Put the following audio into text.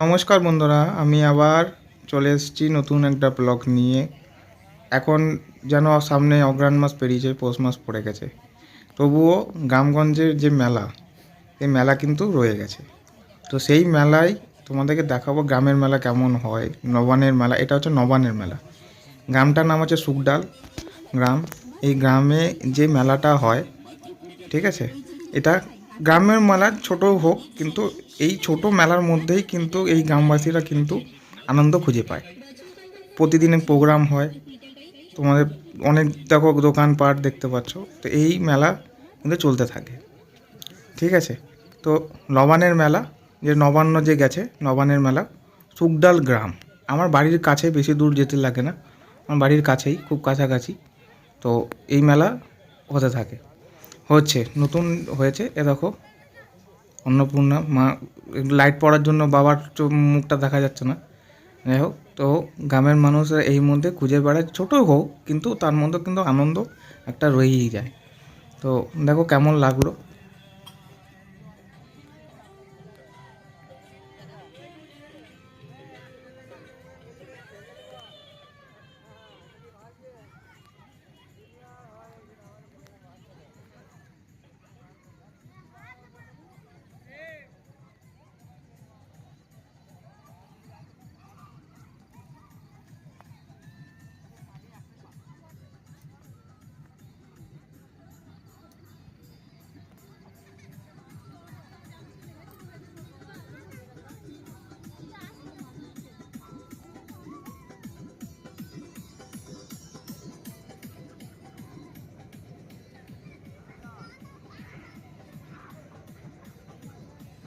নমস্কার বন্ধুরা, আমি আবার চলে এসেছি নতুন একটা ব্লগ নিয়ে। এখন যেন সামনে অগ্রাণ মাস পেরিয়েছে, পৌষ মাস পড়ে গেছে। তবুও গ্রামগঞ্জের যে মেলা, এই মেলা কিন্তু রয়ে গেছে। তো সেই মেলায় তোমাদেরকে দেখাবো গ্রামের মেলা কেমন হয় নবানের মেলা, এটা হচ্ছে নবানের মেলা। গ্রামটার নাম হচ্ছে সুকডাল গ্রাম। এই গ্রামে যে মেলাটা হয়, ঠিক আছে, এটা গ্রামের মেলা ছোট হোক, কিন্তু এই ছোট মেলার মধ্যেই কিন্তু এই গ্রামবাসীরা কিন্তু আনন্দ খুঁজে পায়। প্রতিদিনের প্রোগ্রাম হয়। তোমাদের অনেক দেখো দোকানপাট দেখতে পাচ্ছ। তো এই মেলা কিন্তু চলতে থাকে। ঠিক আছে? তো নবানের মেলা, যে নবান্ন যে গেছে নবানের মেলা সুকডাল গ্রাম। আমার বাড়ির কাছে বেশি দূর যেতে লাগে না। আমার বাড়ির কাছেই, খুব কাছাকাছি। তো এই মেলা হতে থাকে। হচ্ছে, নতুন হয়েছে। এ দেখো, অন্নপূর্ণা, মা লাইট পড়ার জন্য বাবার মুখটা দেখা যাচ্ছে না। যাই হোক, তো গ্রামের মানুষরা এই মধ্যে খুঁজে বেড়ায়। ছোটো হোক, কিন্তু তার মধ্যে কিন্তু আনন্দ একটা রয়েই যায়। তো দেখো কেমন লাগল।